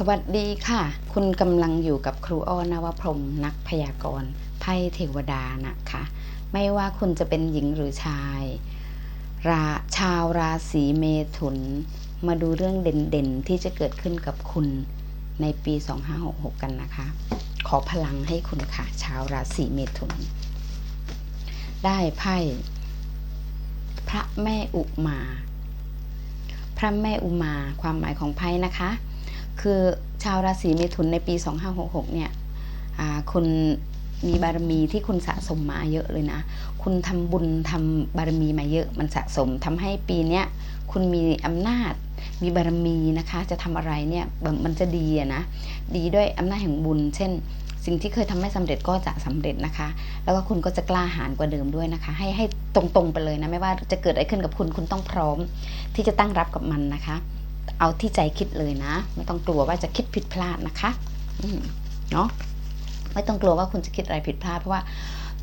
สวัสดีค่ะ คุณกำลังอยู่กับครูอ้อนวพรมนักพยากรณ์ไพ่เทวดานะคะ ไม่ว่าคุณจะเป็นหญิงหรือชายราชาวราศีเมถุน มาดูเรื่องเด่นๆ ที่จะเกิดขึ้นกับคุณในปี 2566 กันนะคะ ขอพลังให้คุณค่ะ ชาวราศีเมถุน ได้ไพ่พระแม่อุมา พระแม่อุมา ความหมายของไพ่นะคะ คือชาวราศีเมถุนในปี 2566 เนี่ยคุณมีบารมีที่คุณสะสมมาเยอะเลยนะ คุณทำบุญทำบารมีมาเยอะมันสะสมทำให้ปีเนี้ยคุณมีอำนาจ มีบารมีนะคะ จะทำอะไรเนี่ยมันจะดีนะ ดีด้วยอำนาจแห่งบุญ เช่น สิ่งที่เคยทำไม่สำเร็จก็จะสำเร็จนะคะ แล้วก็คุณก็จะกล้าหาญกว่าเดิมด้วยนะคะ ให้ให้ตรงๆไปเลยนะ ไม่ว่าจะเกิดอะไรขึ้นกับคุณ คุณต้องพร้อมที่จะตั้งรับกับมันนะคะ เอาที่ใจคิดเลยนะ ไม่ต้องกลัวว่าจะคิดผิดพลาดนะคะเนาะไม่ต้องกลัวว่าคุณจะคิดอะไรผิดพลาดเพราะว่า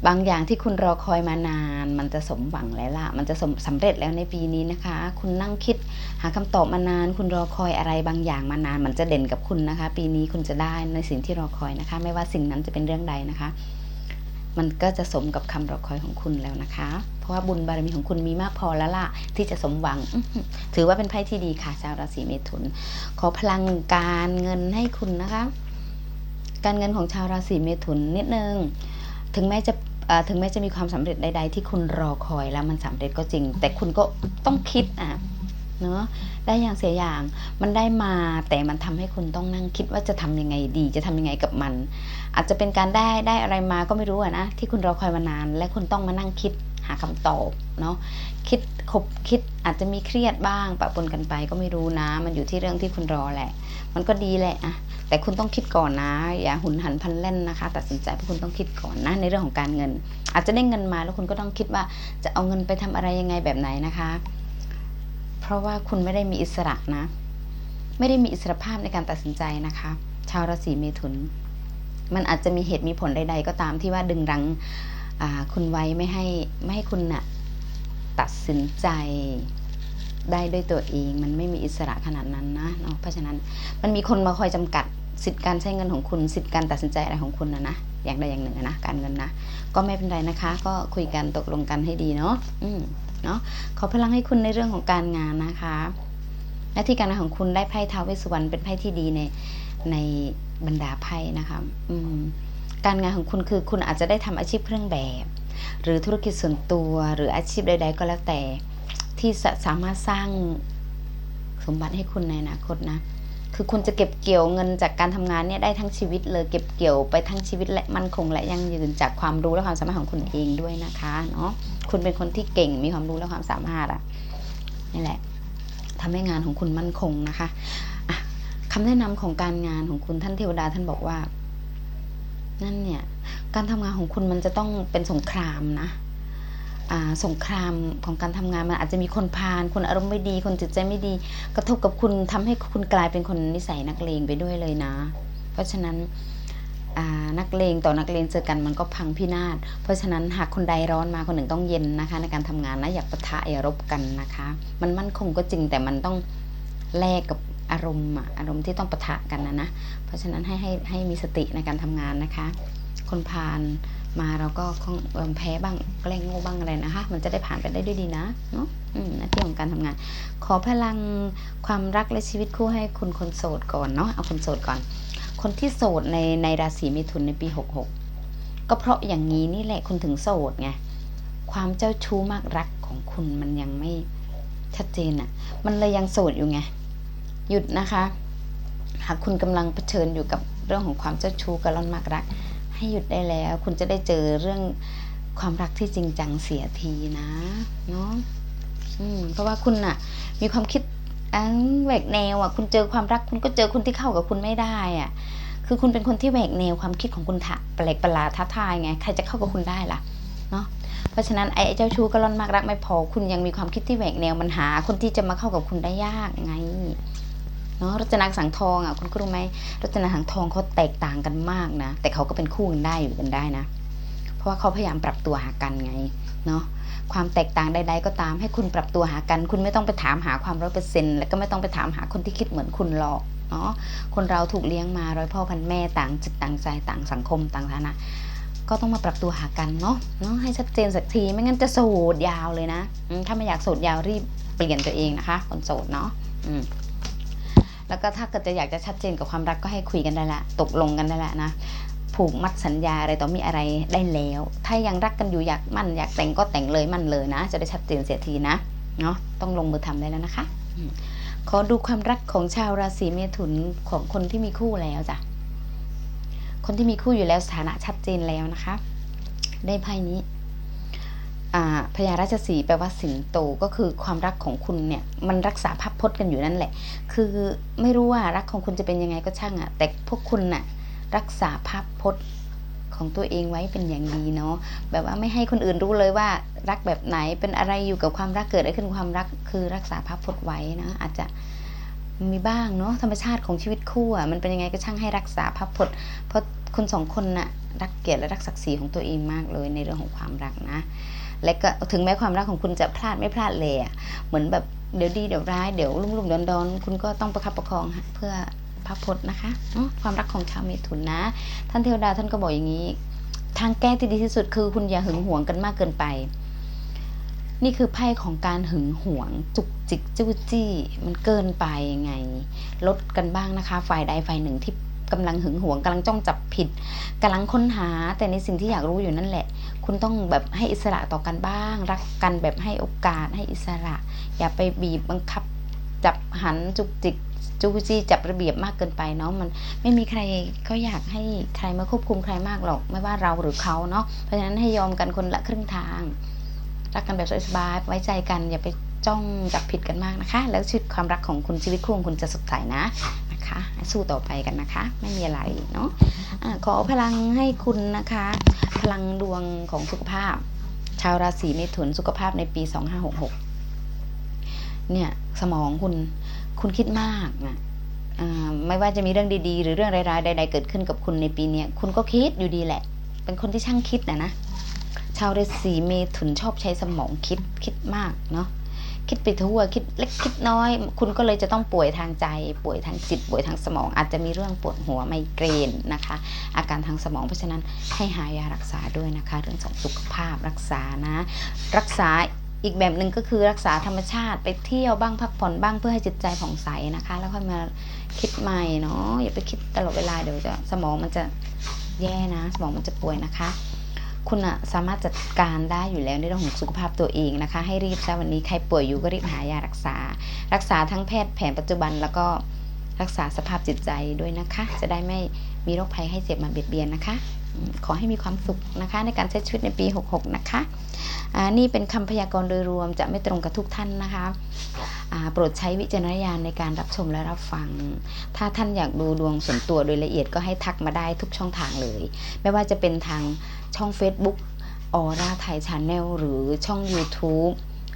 บางอย่างที่คุณรอคอยมานาน มันจะสมหวังแล้วล่ะ มันจะสมสำเร็จแล้วในปีนี้นะคะ คุณนั่งคิดหาคำตอบมานาน คุณรอคอยอะไรบางอย่างมานาน มันจะเด่นกับคุณนะคะ ปีนี้คุณจะได้ในสิ่งที่รอคอยนะคะ ไม่ว่าสิ่งนั้นจะเป็นเรื่องใดนะคะ มันก็จะสมกับคำรอคอยของคุณแล้วนะคะ เพราะว่าบุญบารมีของคุณมีมากพอแล้วล่ะที่จะสมหวัง ถือว่าเป็นไพ่ที่ดีค่ะชาวราศีเมถุน ขอพลังการเงินให้คุณนะคะ การเงินของชาวราศีเมถุนนิดนึง ถึงแม้จะถึงแม้จะมีความสำเร็จใด ๆ ที่คุณรอคอยแล้วมันสำเร็จก็จริง แต่คุณก็ต้องคิดอะ เนาะได้อย่างเสียอย่างมันได้มาแต่มันทำให้คุณต้องนั่งคิดว่าจะทำยังไงดี จะทำยังไงกับมัน อาจจะเป็นการได้ได้อะไรมาก็ไม่รู้อะนะที่คุณรอคอยมานาน และคุณต้องมานั่งคิดหาคำตอบเนาะคิดคบคิดอาจจะมีเครียดบ้างปะปนกันไปก็ไม่รู้นะ มันอยู่ที่เรื่องที่คุณรอแหละ มันก็ดีแหละอะแต่คุณต้องคิดก่อนนะ อย่าหุนหันพลันแล่นนะคะ ตัดสินใจเพราะคุณต้องคิดก่อนนะในเรื่องของการเงิน อาจจะได้เงินมาแล้วคุณก็ต้องคิดว่าจะเอาเงินไปทำอะไรยังไงแบบไหนนะคะ เพราะว่าคุณไม่ได้มีอิสระนะ ไม่ได้มีอิสรภาพในการตัดสินใจนะคะ ชาวราศีเมถุน มันอาจจะมีเหตุมีผลใด ๆ ก็ตามที่ว่าดึงรั้งคุณไว้ไม่ให้ไม่ให้คุณน่ะตัดสินใจได้ด้วยตัวเองมันไม่มีอิสระขนาดนั้นนะเนาะเพราะฉะนั้นมันมีคนมาคอยจำกัดสิทธิการใช้เงินของคุณ สิทธิการตัดสินใจอะไรของคุณนะนะอย่างใดอย่างหนึ่งนะการเงินนะก็ไม่เป็นไรนะคะ ก็คุยกันตกลงกันให้ดีเนาะอืม เนาะขอพลังให้คุณในเรื่องของการงานนะคะหน้าที่การงานของคุณได้ไพ่ท้าวเวสสุวรรณเป็นไพ่ที่ดีในในบรรดาไพ่นะคะอืมการงานของคุณคือคุณอาจจะได้ทำอาชีพเครื่องแบบ หรือธุรกิจส่วนตัวหรืออาชีพใด ๆ ก็แล้วแต่ที่สามารถสร้างสมบัติให้คุณในอนาคตนะ คือคุณจะเก็บเกี่ยวเงินจากการทำงานเนี่ยได้ทั้งชีวิตเลยเก็บเกี่ยวไปทั้งชีวิตและมั่นคงและยั่งยืนจากความรู้และความสามารถของคุณเองด้วยนะคะเนาะคุณเป็นคนที่เก่งมีความรู้และความสามารถอะนี่แหละทำให้งานของคุณมั่นคงนะคะะคำแนะนำของการงานของคุณท่านเทวดาท่านบอกว่า นั่นเนี่ย การทำงานของคุณมันจะต้องเป็นสงครามนะ สงครามของการทำงานมันอาจจะมีคนพาลคนอารมณ์ไม่ดี คนจิตใจไม่ดี กระทบกับคุณทำให้คุณกลายเป็นคนนิสัยนักเลงไปด้วยเลยนะ เพราะฉะนั้นนักเลงต่อนักเลงเจอกันมันก็พังพินาศ เพราะฉะนั้นหากคนใดร้อนมาคนหนึ่งต้องเย็นนะคะ ในการทำงานนะอย่าปะทะอย่ารบกันนะคะ มันมั่นคงก็จริงแต่มันต้องแลกกับอารมณ์อารมณ์ที่ต้องปะทะกันนะนะเพราะฉะนั้นให้ให้ให้มีสติในการทำงานนะคะ คนพาลมาเราก็คงแพ้บ้างแกล้งโง่บ้างอะไรนะคะ มันจะได้ผ่านไปได้ด้วยดีนะเนาะอืมหน้าที่ของการทำงาน ขอพลังความรักและชีวิตคู่ให้คุณคนโสดก่อนเนาะเอาคนโสดก่อน คนที่โสดในในราศีมิถุนในปี 66 ก็เพราะอย่างนี้นี่แหละคุณถึงโสดไงความเจ้าชู้มากรักของคุณมันยังไม่ชัดเจนอะ่ะ มันเลยยังโสดอยู่ไงหยุดนะคะ หากคุณกำลังเผชิญอยู่กับเรื่องของความเจ้าชู้กระล่อนมากรัก ให้หยุดได้แล้ว คุณจะได้เจอเรื่องความรักที่จริงจังเสียทีนะเนาะเพราะว่าคุณน่ะมีความคิดอันแหวกแนวอะคุณเจอความรักคุณก็เจอคนที่เข้ากับคุณไม่ได้อะคือคุณเป็นคนที่แหวกแนวความคิดของคุณถะแปลกประหลาดท้าทายไงใครจะเข้ากับคุณได้ล่ะเนาะเพราะฉะนั้นไอ้เจ้าชู้กระล่อนมากรักไม่พอคุณยังมีความคิดที่แหวกแนวมันหา คนที่จะมาเข้ากับคุณได้ยากไง เนาะรจนาสังทองอะคุณก็รู้ไหมรจนาสังทองเขาแตกต่างกันมากนะ แต่เขาก็เป็นคู่กันได้อยู่กันได้นะ เพราะว่าเขาพยายามปรับตัวหากันไงเนาะความแตกต่างใด ๆ ก็ตามให้คุณปรับตัวหากัน คุณไม่ต้องไปถามหาความร้อยเปอร์เซ็นต์และก็ไม่ต้องไปถามหาคนที่คิดเหมือนคุณหรอกเนาะคนเราถูกเลี้ยงมาโดยพ่อพันแม่ต่างจิตต่างใจต่างสังคมต่างฐานะ ก็ต้องมาปรับตัวหากันเนาะเนาะให้ชัดเจนสักทีไม่งั้นจะโสดยาวเลยนะถ้าไม่อยากโสดยาวรีบเปลี่ยนตัวเองนะคะคนโสดเนาะอืม แล้วก็ถ้าเกิดจะอยากจะชัดเจนกับความรักก็ให้คุยกันได้ละ ตกลงกันได้ละนะผูกมัดสัญญาอะไรต่อมีอะไรได้แล้ว ถ้ายังรักกันอยู่อยากมั่นอยากแต่งก็แต่งเลยมั่นเลยนะ จะได้ชัดเจนเสียทีนะเนาะต้องลงมือทำได้แล้วนะคะ ขอดูความรักของชาวราศีเมถุนของคนที่มีคู่แล้วจ้ะคนที่มีคู่อยู่แล้วสถานะชัดเจนแล้วนะคะ ได้ไพ่นี้ พญาราชสีแปลว่าสิงโตก็คือความรักของคุณเนี่ยมันรักษาภาพพจน์กันอยู่นั่นแหละ คือไม่รู้ว่ารักของคุณจะเป็นยังไงก็ช่างอะแต่พวกคุณน่ะรักษาภาพพจน์ของตัวเองไว้เป็นอย่างดีเนาะแบบว่าไม่ให้คนอื่นรู้เลยว่ารักแบบไหนเป็นอะไรอยู่กับความรักเกิดอะไรขึ้นความรักคือรักษาภาพพจน์ไว้นะอาจจะมีบ้างเนาะธรรมชาติของชีวิตคู่อะมันเป็นยังไงก็ช่างให้รักษาภาพพจน์เพราะคุณสองคนน่ะรักเกียรติและรักศักดิ์ศรีของตัวเองมากเลยในเรื่องของความรักนะ และก็ถึงแม้ความรักของคุณจะพลาดไม่พลาดเลยอะเหมือนแบบเดี๋ยวดีเดี๋ยวร้ายเดี๋ยวลุ่มลุ่มดอนดอนคุณก็ต้องประคับประคองเพื่อพระพจน์นะคะ ความรักของชาวเมถุนนะ ท่านเทวดาท่านก็บอกอย่างนี้ ทางแก้ที่ดีที่สุดคือคุณอย่าหึงหวงกันมากเกินไป นี่คือไพ่ของการหึงหวง จุกจิกจู้จี้ มันเกินไปยังไง ลดกันบ้างนะคะ ฝ่ายใดฝ่ายหนึ่งที่ กำลังหึงหวงกำลังจ้องจับผิดกำลังค้นหาแต่ในสิ่งที่อยากรู้อยู่นั่นแหละ คุณต้องแบบให้อิสระต่อกันบ้าง รักกันแบบให้โอกาสให้อิสระ อย่าไปบีบบังคับ จับหันจุกจิกจูจี้จับระเบียบมากเกินไปเนาะมันไม่มีใครก็อยากให้ใครมาควบคุมใครมากหรอก ไม่ว่าเราหรือเขาเนาะเพราะฉะนั้นให้ยอมกันคนละครึ่งทาง รักกันแบบสบายไว้ใจกันอย่าไปจ้องจับผิดกันมากนะคะ แล้วชีวิตความรักของคุณชีวิตคู่ของคุณจะสดใสนะ นะคะ สู้ต่อไปกันนะคะ ไม่มีอะไรเนาะอะขอพลังให้คุณนะคะ พลังดวงของสุขภาพ ชาวราศีเมถุนสุขภาพในปี 2566 เนี่ยสมองคุณคุณคิดมากนะไม่ว่าจะมีเรื่องดีๆ หรือเรื่องร้ายๆใดๆเกิดขึ้นกับคุณในปีนี้คุณก็คิดอยู่ดีแหละ เป็นคนที่ช่างคิดนะนะชาวราศีเมถุนชอบใช้สมองคิดคิดมากเนาะ คิดไปทั่วคิดเล็กคิดน้อย คุณก็เลยจะต้องป่วยทางใจ ป่วยทางจิต ป่วยทางสมอง อาจจะมีเรื่องปวดหัวไมเกรนนะคะ อาการทางสมองเพราะฉะนั้นให้หายารักษาด้วยนะคะ เรื่องของสุขภาพรักษานะ รักษาอีกแบบหนึ่งก็คือรักษาธรรมชาติไปเที่ยวบ้างพักผ่อนบ้างเพื่อให้จิตใจผ่องใสนะคะ แล้วค่อยมาคิดใหม่เนาะอย่าไปคิดตลอดเวลาเดี๋ยวจะสมองมันจะแย่นะ สมองมันจะป่วยนะคะ คุณอะสามารถจัดการได้อยู่แล้วในเรื่องของสุขภาพตัวเองนะคะ ให้รีบซะวันนี้ใครป่วยอยู่ก็รีบหายารักษา รักษาทั้งแพทย์แผนปัจจุบันแล้วก็รักษาสภาพจิตใจด้วยนะคะ จะได้ไม่มีโรคภัยให้เจ็บมาเบียดเบียนนะคะ ขอให้มีความสุขนะคะ ในการใช้ชีวิตในปี 66 นะคะอ่านี่เป็นคำพยากรณ์โดยรวมจะไม่ตรงกับทุกท่านนะคะ โปรดใช้วิจารณญาณในการรับชมและรับฟัง ถ้าท่านอยากดูดวงส่วนตัวโดยละเอียดก็ให้ทักมาได้ทุกช่องทางเลย ไม่ว่าจะเป็นทางช่อง Facebook ออร่าไทยชาแนลหรือช่อง YouTube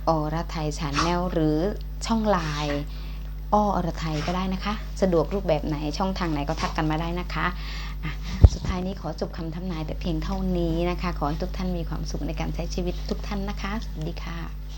ออร่าไทยชาแนลหรือช่องไลน์อ้ออรไทยก็ได้นะคะ สะดวกรูปแบบไหนช่องทางไหนก็ทักกันมาได้นะคะะสุดท้ายนี้ขอจบคำทำนายแต่เพียงเท่านี้นะคะ ขอให้ทุกท่านมีความสุขในการใช้ชีวิตทุกท่านนะคะ สวัสดีค่ะ